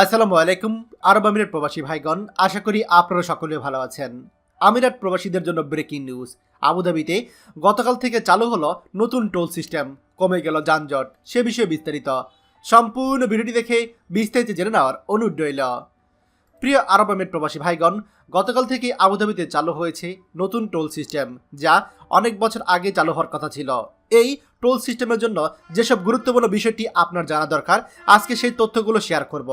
আসসালামু আলাইকুম, আরব আমিরাত প্রবাসী ভাইগণ, আশা করি আপনারা সকলে ভালো আছেন। আমিরাত প্রবাসীদের জন্য ব্রেকিং নিউজ আবুধাবিতে গতকাল থেকে চালু হলো নতুন টোল সিস্টেম। কমে গেল যানজট, সে বিষয়ে বিস্তারিত। সম্পূর্ণ ভিডিওটি দেখে বিস্তারিত জেনে নেওয়ার অনুরোধ রইল। প্রিয় আরব আমিরাত প্রবাসী ভাইগণ, গতকাল থেকে আবুধাবিতে চালু হয়েছে নতুন টোল সিস্টেম, যা অনেক বছর আগে চালু হওয়ার কথা ছিল। এই টোল সিস্টেমের জন্য যেসব গুরুত্বপূর্ণ বিষয়টি আপনার জানা দরকার, আজকে সেই তথ্যগুলো শেয়ার করব।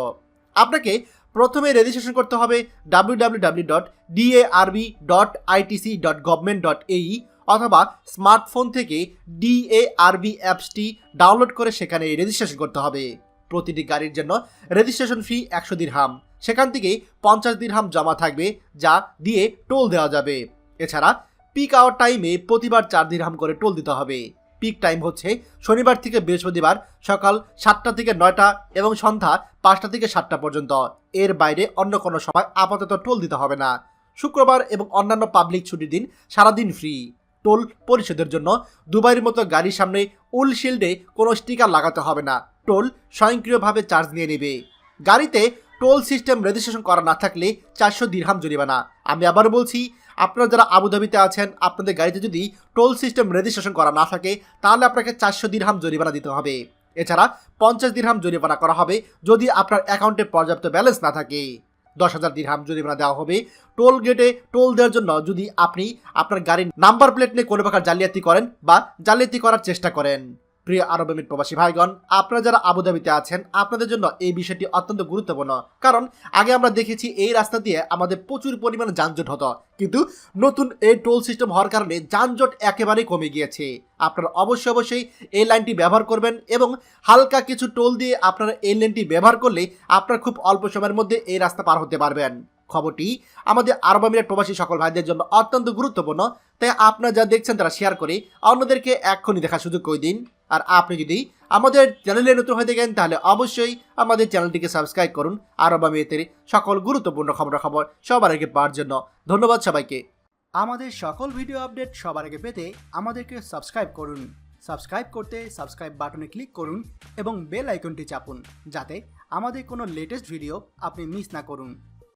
আপনাকে প্রথমে রেজিস্ট্রেশন করতে হবে W W dot DARB dot ITC dot government dot এই অথবা স্মার্টফোন থেকে ডিএআরবি অ্যাপসটি ডাউনলোড করে সেখানে রেজিস্ট্রেশন করতে হবে। প্রতিটি গাড়ির জন্য রেজিস্ট্রেশন ফি একশো দিরহাম সেখান থেকে পঞ্চাশ দিরহাম জমা থাকবে, যা দিয়ে টোল দেওয়া যাবে। এছাড়া পিক আওয়ার টাইমে প্রতিবার চার দিরহাম করে টোল দিতে হবে। পিক টাইম হচ্ছে শনিবার থেকে বৃহস্পতিবার সকাল সাতটা থেকে নয়টা এবং সন্ধ্যা পাঁচটা থেকে সাতটা পর্যন্ত। এর বাইরে অন্য কোনো সময় আপাতত টোল দিতে হবে না। শুক্রবার এবং অন্যান্য পাবলিক ছুটির দিন সারাদিন ফ্রি টোল পরিশোধের জন্য দুবাইয়ের মতো গাড়ির সামনে উল শিল্ডে কোনো স্টিকার লাগাতে হবে না। টোল স্বয়ংক্রিয়ভাবে চার্জ নিয়ে নেবে। গাড়িতে টোল সিস্টেম রেজিস্ট্রেশন করা না থাকলে চারশো দিরহাম জরিমানা। আমি আবার বলছি আপনারা যারা আবুধাবিতে আছেন, আপনাদের গাড়িতে যদি টোল সিস্টেম রেজিস্ট্রেশন করা না থাকে, তাহলে আপনাকে চারশো দিরহাম জরিমানা দিতে হবে। এছাড়া পঞ্চাশ দিরহাম জরিমানা করা হবে যদি আপনার অ্যাকাউন্টে পর্যাপ্ত ব্যালেন্স না থাকে। দশ হাজার দিরহাম জরিমানা দেওয়া হবে। টোল গেটে টোল দেওয়ার জন্য যদি আপনি আপনার গাড়ির নাম্বার প্লেট নিয়ে কোনো প্রকার জালিয়াতি করেন বা জালিয়াতি করার চেষ্টা করেন। প্রিয় আরব আমির প্রবাসী ভাইগণ, আপনারা যারা আবুধাবিতে আছেন, আপনাদের জন্য এই বিষয়টি অত্যন্ত গুরুত্বপূর্ণ। কারণ, আগে আমরা দেখেছি এই রাস্তা দিয়ে আমাদের প্রচুর পরিমাণে যানজট হতো। কিন্তু নতুন এই টোল সিস্টেম হওয়ার কারণে যানজট একেবারেই কমে গিয়েছে। আপনারা অবশ্যই অবশ্যই এই লাইনটি ব্যবহার করবেন এবং হালকা কিছু টোল দিয়ে আপনারা এই লাইনটি ব্যবহার করলে আপনার খুব অল্প সময়ের মধ্যে এই রাস্তা পার হতে পারবেন। খবরটি আমাদের আরব আমিরাত প্রবাসী সকল ভাইদের জন্য অত্যন্ত গুরুত্বপূর্ণ। তাই আপনারা যা দেখছেন তারা শেয়ার করে অন্যদেরকে এক্ষুনি দেখার সুযোগ করে দিন। আর আপনি যদি আমাদের চ্যানেলে নতুন হয়ে থাকেন, তাহলে অবশ্যই আমাদের চ্যানেলটিকে সাবস্ক্রাইব করুন। আরব আমিরাতের সকল গুরুত্বপূর্ণ খবরাখবর সবার আগে পাওয়ার জন্য ধন্যবাদ সবাইকে। আমাদের সকল ভিডিও আপডেট সবার আগে পেতে আমাদেরকে সাবস্ক্রাইব করুন। সাবস্ক্রাইব করতে সাবস্ক্রাইব বাটনে ক্লিক করুন এবং বেল আইকনটি চাপুন, যাতে আমাদের কোনো লেটেস্ট ভিডিও আপনি মিস না করুন।